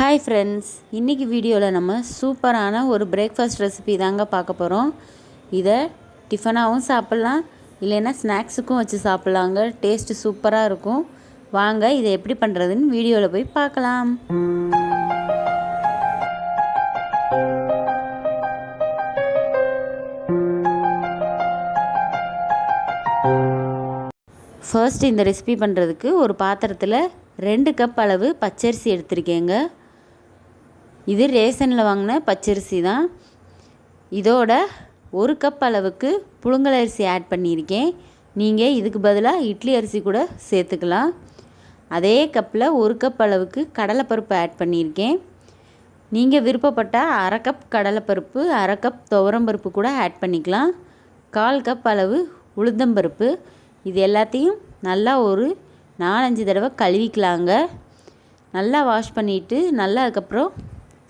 Hi friends இன்றைக்கி வீடியோவில் நம்ம சூப்பரான ஒரு பிரேக்ஃபாஸ்ட் ரெசிபி தாங்க பார்க்க போகிறோம் இதை டிஃபனாகவும் சாப்பிட்லாம். இல்லைன்னா ஸ்நாக்ஸுக்கும் வச்சு சாப்பிட்லாங்க. டேஸ்ட்டு சூப்பராக இருக்கும். வாங்க இதை எப்படி பண்ணுறதுன்னு வீடியோவில் போய் பார்க்கலாம். ஃபர்ஸ்ட் இந்த ரெசிபி பண்ணுறதுக்கு ஒரு பாத்திரத்தில் ரெண்டு கப் அளவு பச்சரிசி எடுத்திருக்கேங்க. இது ரேஷனில் வாங்கின பச்சரிசி தான். இதோட ஒரு கப் அளவுக்கு புழுங்கல் அரிசி ஆட் பண்ணியிருக்கேன். நீங்கள் இதுக்கு பதிலாக இட்லி அரிசி கூட சேர்த்துக்கலாம். அதே கப்பில் ஒரு கப் அளவுக்கு கடலைப்பருப்பு ஆட் பண்ணியிருக்கேன். நீங்கள் விருப்பப்பட்டால் அரை கப் கடலைப்பருப்பு அரை கப் துவரம்பருப்பு கூட ஆட் பண்ணிக்கலாம். கால் கப் அளவு உளுந்தம்பருப்பு இது எல்லாத்தையும் நல்லா ஒரு நாலஞ்சு தடவை கழுவிக்கலாங்க. நல்லா வாஷ் பண்ணிவிட்டு நல்லா அதுக்கப்புறம்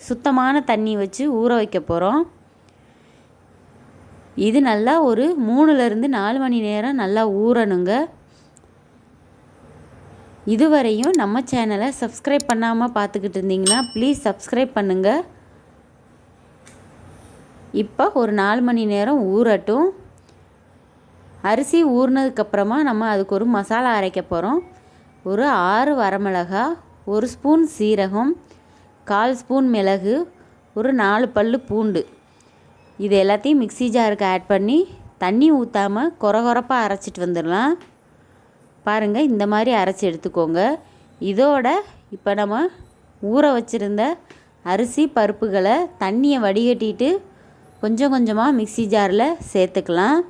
சுத்தமான தண்ணி வச்சு ஊற வைக்க போகிறோம் இது நல்லா ஒரு மூணுலேருந்து நாலு மணி நேரம் நல்லா ஊறணுங்க. இதுவரையும் நம்ம சேனலை சப்ஸ்கிரைப் பண்ணாமல் பார்த்துக்கிட்டு இருந்தீங்கன்னா ப்ளீஸ் சப்ஸ்கிரைப் பண்ணுங்கள் இப்போ ஒரு நாலு மணி நேரம் ஊறட்டும். அரிசி ஊறினதுக்கப்புறமா நம்ம அதுக்கு ஒரு மசாலா அரைக்க போகிறோம் ஒரு ஆறு வரமிளகா ஒரு ஸ்பூன் சீரகம் கால் ஸ்பூன் மிளகு ஒரு நாலு பல் பூண்டு. இது எல்லாத்தையும் மிக்சி ஜாருக்கு ஆட் பண்ணி தண்ணி ஊற்றாமல் குறகுறப்பாக அரைச்சிட்டு வந்துடலாம். பாருங்கள் இந்த மாதிரி அரைச்சி எடுத்துக்கோங்க. இதோட இப்போ நம்ம ஊற வச்சுருந்த அரிசி பருப்புகளை தண்ணியை வடிகட்டிட்டு கொஞ்சம் கொஞ்சமாக மிக்சி ஜாரில் சேர்த்துக்கலாம்.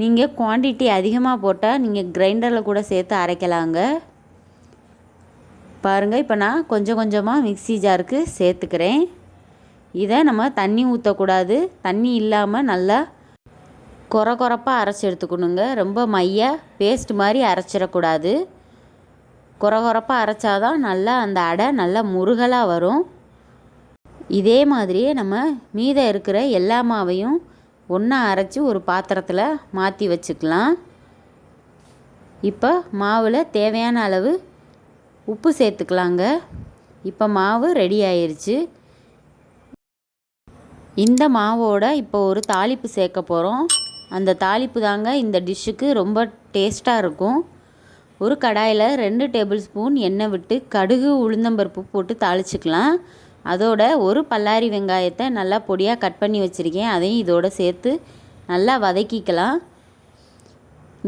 நீங்கள் குவான்டிட்டி அதிகமாக போட்டால் நீங்கள் கிரைண்டரில் கூட சேர்த்து அரைக்கலாங்க. பாருங்கள் இப்போ நான் கொஞ்சம் கொஞ்சமாக மிக்சி ஜாருக்கு சேர்த்துக்கிறேன். இதை நம்ம தண்ணி ஊற்றக்கூடாது தண்ணி இல்லாமல் நல்லா குறை குறப்பாக அரைச்சி எடுத்துக்கணுங்க. ரொம்ப மைய பேஸ்ட் மாதிரி அரைச்சிடக்கூடாது. குறை குறப்பாக அரைச்சாதான் நல்லா அந்த அடை நல்லா முருகலாக வரும். இதே மாதிரியே நம்ம மீதம் இருக்கிற எல்லா மாவையும் ஒன்றா அரைச்சி ஒரு பாத்திரத்தில் மாற்றி வச்சுக்கலாம். இப்போ மாவில் தேவையான அளவு உப்பு சேர்த்துக்கலாங்க. இப்போ மாவு ரெடி ஆயிடுச்சு இந்த மாவோட இப்போ ஒரு தாளிப்பு சேர்க்க போகிறோம் அந்த தாளிப்பு தாங்க இந்த டிஷ்ஷுக்கு ரொம்ப டேஸ்ட்டாக இருக்கும். ஒரு கடாயில் ரெண்டு டேபிள் ஸ்பூன் எண்ணெய் விட்டு கடுகு உளுந்தம்பருப்பு போட்டு தாளிச்சுக்கலாம். அதோட ஒரு பல்லாரி வெங்காயத்தை நல்லா பொடியாக கட் பண்ணி வச்சுருக்கேன். அதையும் இதோட சேர்த்து நல்லா வதக்கிக்கலாம்.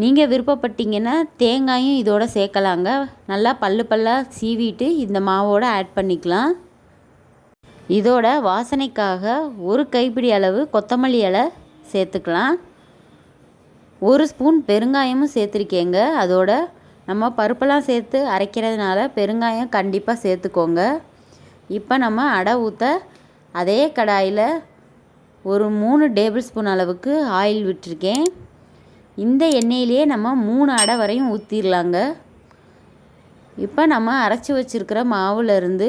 நீங்கள் விருப்பப்பட்டீங்கன்னா தேங்காயும் இதோட சேர்க்கலாங்க. நல்லா பல்லு பல்லாக சீவிட்டு இந்த மாவோடு ஆட் பண்ணிக்கலாம். இதோட வாசனைக்காக ஒரு கைப்பிடி அளவு கொத்தமல்லி இலை சேர்த்துக்கலாம். ஒரு ஸ்பூன் பெருங்காயமும் சேர்த்துருக்கேங்க. அதோட நம்ம பருப்பெல்லாம் சேர்த்து அரைக்கிறதுனால பெருங்காயம் கண்டிப்பாக சேர்த்துக்கோங்க. இப்போ நம்ம அடை ஊற்ற அதே கடாயில் ஒரு மூணு டேபிள் ஸ்பூன் அளவுக்கு ஆயில் விட்டுருக்கேன். இந்த எண்ணெயிலேயே நம்ம மூணு அடை வரையும் ஊற்றிடலாங்க இப்போ நம்ம அரைச்சி வச்சுருக்கிற மாவுலேருந்து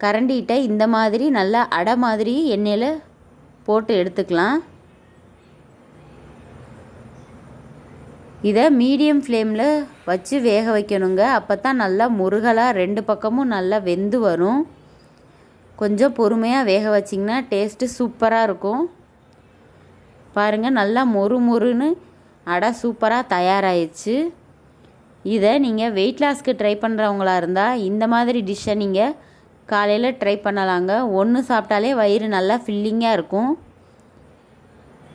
கரண்டிகிட்ட இந்த மாதிரி நல்லா அடை மாதிரி எண்ணெயில் போட்டு எடுத்துக்கலாம். இதை மீடியம் ஃப்ளேமில் வச்சு வேக வைக்கணுங்க. அப்போ தான் நல்லா முருகலாக ரெண்டு பக்கமும் நல்லா வெந்து வரும். கொஞ்சம் பொறுமையாக வேக வச்சிங்கன்னா டேஸ்ட்டு சூப்பராக இருக்கும். பாருங்கள் நல்லா மொறு மொறுன்னு அடை சூப்பராக தயாராகிடுச்சு இதை நீங்கள் வெயிட் லாஸ்க்கு ட்ரை பண்ணுறவங்களா இருந்தால் இந்த மாதிரி டிஷ்ஷை நீங்கள் காலையில் ட்ரை பண்ணலாங்க. ஒன்று சாப்பிட்டாலே வயிறு நல்லா ஃபில்லிங்காக இருக்கும்.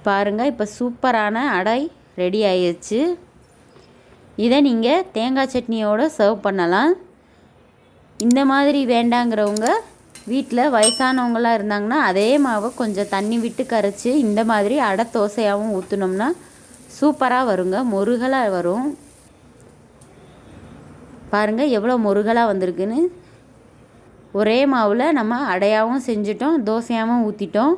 பாருங்கள் இப்போ சூப்பரான அடை ரெடி ஆயிடுச்சு இதை நீங்கள் தேங்காய் சட்னியோடு சர்வ் பண்ணலாம். இந்த மாதிரி வேண்டாங்கிறவங்க வீட்டில் வயசானவங்களாம் இருந்தாங்கன்னா அதே மாவை கொஞ்சம் தண்ணி விட்டு கரைச்சி இந்த மாதிரி அடை தோசையாகவும் ஊற்றினோம்னா சூப்பராக வருங்க. முருகலாக வரும். பாருங்கள் எவ்வளோ முருகலாக வந்திருக்குன்னு. ஒரே மாவில் நம்ம அடையாகவும் செஞ்சிட்டோம் தோசையாகவும் ஊற்றிட்டோம்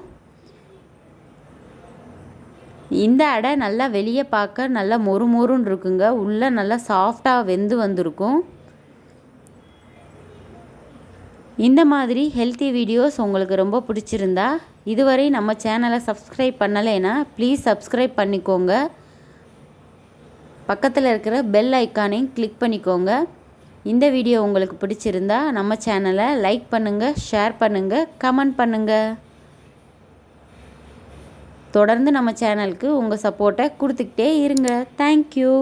இந்த அடை நல்லா வெளியே பார்க்க நல்லா மொறு மொறுன்னு இருக்குங்க. உள்ளே நல்லா சாஃப்டாக வெந்து வந்திருக்கும். இந்த மாதிரி ஹெல்த்தி வீடியோஸ் உங்களுக்கு ரொம்ப பிடிச்சிருந்தா இதுவரை நம்ம சேனலை சப்ஸ்கிரைப் பண்ணலைன்னா ப்ளீஸ் சப்ஸ்கிரைப் பண்ணிக்கோங்க. பக்கத்தில் இருக்கிற பெல் ஐக்கானையும் கிளிக் பண்ணிக்கோங்க. இந்த வீடியோ உங்களுக்கு பிடிச்சிருந்தா நம்ம சேனலை லைக் பண்ணுங்கள் ஷேர் பண்ணுங்கள் கமெண்ட் பண்ணுங்கள் தொடர்ந்து நம்ம சேனலுக்கு உங்கள் சப்போர்ட்டை கொடுத்துக்கிட்டே இருங்க. தேங்க்யூ